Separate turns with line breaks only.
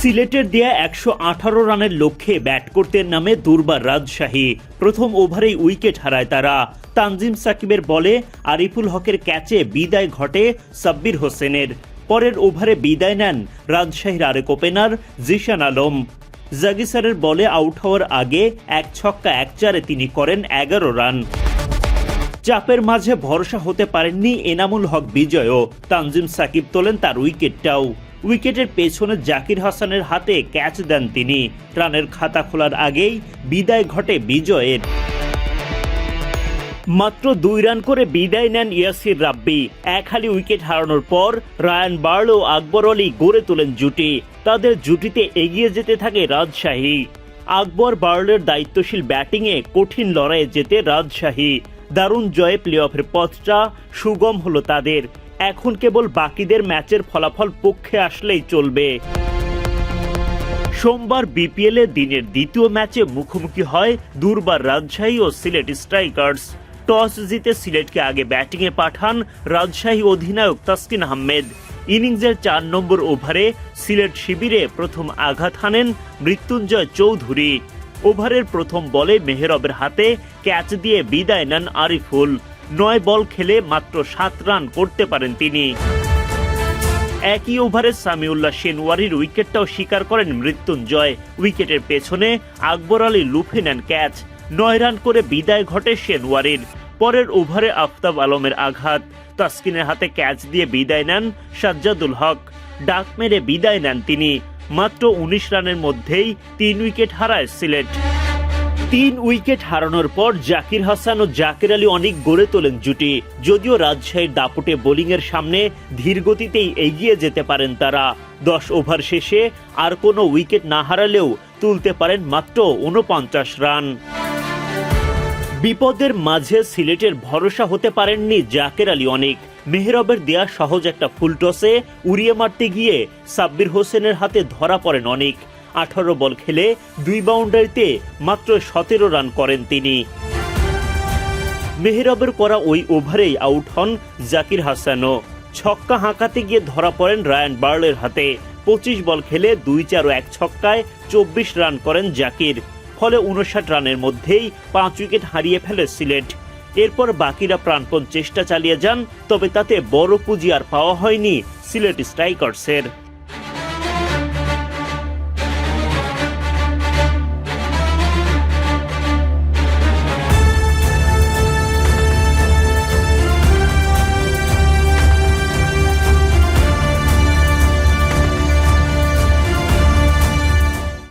সিলেটের দেয়া একশো আঠারো রানের লক্ষ্যে ব্যাট করতে নামে দুর্বার রাজশাহী। প্রথম ওভারেই উইকেট হারায় তারা। তানজিম সাকিবের বলে আরিফুল হকের ক্যাচে বিদায় ঘটে সাব্বির হোসেনের। পরের ওভারে বিদায় নেন রাজশাহীর আরেক ওপেনার জিশান আলম। জাগিসারের বলে আউট হওয়ার আগে এক ছক্কা এক চারে তিনি করেন এগারো রান। চাপের মাঝে ভরসা হতে পারেননি এনামুল হক বিজয়ও। তানজিম সাকিব তোলেন তার উইকেটটাও। উইকেটের পেছনে জাকির হাসানের হাতে ক্যাচ দেন তিনি। রানের খাতা খোলার আগেই বিদায় ঘটে বিজয়ের। মাত্র দুই রান করে বিদায় নেন ইয়াসির রাব্বি। এক হালি উইকেট হারানোর পর রায়ান বার্লো আকবর আলী গড়ে তোলেন জুটি। তাদের জুটিতে এগিয়ে যেতে থাকে রাজশাহী। আকবর বার্লের দায়িত্বশীল ব্যাটিংয়ে কঠিন লড়াইয়ে যেতে রাজশাহী। দারুণ জয়ে প্লে অফের পথটা সুগম হলো তাদের। এখন কেবল বাকিদের ম্যাচের ফলাফল পক্ষে আসলেই চলবে। সোমবার বিপিএল দিনের দ্বিতীয় ম্যাচে মুখোমুখি হয় দুর্বার রাজশাহী ও সিলেট স্ট্রাইকার্স। টস জিতে সিলেটকে আগে ব্যাটিংয়ে পাঠান রাজশাহী অধিনায়ক তাসকিন আহমেদ। ইনিংসের চার নম্বর ওভারে সিলেট শিবিরে প্রথম আঘাত হানেন মৃত্যুঞ্জয় চৌধুরী। ওভারের প্রথম বলে মেহরবের হাতে ক্যাচ দিয়ে বিদায় নেন আরিফুল। নয় বল খেলে মাত্র সাত রান করতে পারেন তিনি। একই ওভারে সামিউল্লাহ শেনওয়ারির উইকেটটাও স্বীকার করেন মৃত্যুঞ্জয়। উইকেটের পেছনে আকবর আলী লুফে নেন ক্যাচ। নয় রান করে বিদায় ঘটে শেনওয়ারির পরের ওভারে আফতাব আলমের আঘাত। তাসকিনের হাতে ক্যাচ দিয়ে বিদায় নেন সাজ্জাদুল হক। ডাক মেরে বিদায় নেন তিনি। মাত্র উনিশ রানের মধ্যেই তিন উইকেট হারায় সিলেট। তিন উইকেট হারানোর পর জাকির হাসান ও জাকির আলী অনেক গড়ে তোলেন জুটি। যদিও রাজশাহীর দাপুটে বোলিংয়ের সামনে ধীরগতিতেই এগিয়ে যেতে পারেন তারা। দশ ওভার শেষে আর কোনো উইকেট না হারালেও তুলতে পারেন মাত্র উনপঞ্চাশ রান। বিপদের মাঝে সিলেটের ভরসা হতে পারেননি জাকের আলী অনেক। মেহরবের দেয়া সহজ একটা ফুলটসে উড়িয়ে মারতে গিয়ে সাব্বির হোসেনের হাতে ধরা পড়েন অনেক। আঠারো বল খেলে দুই বাউন্ডারিতে মাত্র সতেরো রান করেন তিনি। মেহরবের করা ওই ওভারেই আউট হন জাকির হাসানও। ছক্কা হাঁকাতে গিয়ে ধরা পড়েন রায়ান বার্লের হাতে। পঁচিশ বল খেলে দুই চার ও এক ছক্কায় চব্বিশ রান করেন জাকির। ফলে উনষাট রানের মধ্যেই পাঁচ উইকেট হারিয়ে ফেলে সিলেট। এরপর বাকিরা প্রাণপণ চেষ্টা চালিয়ে যান, তবে তাতে বড় পুঁজি আর পাওয়া হয়নি সিলেট স্ট্রাইকার্সের।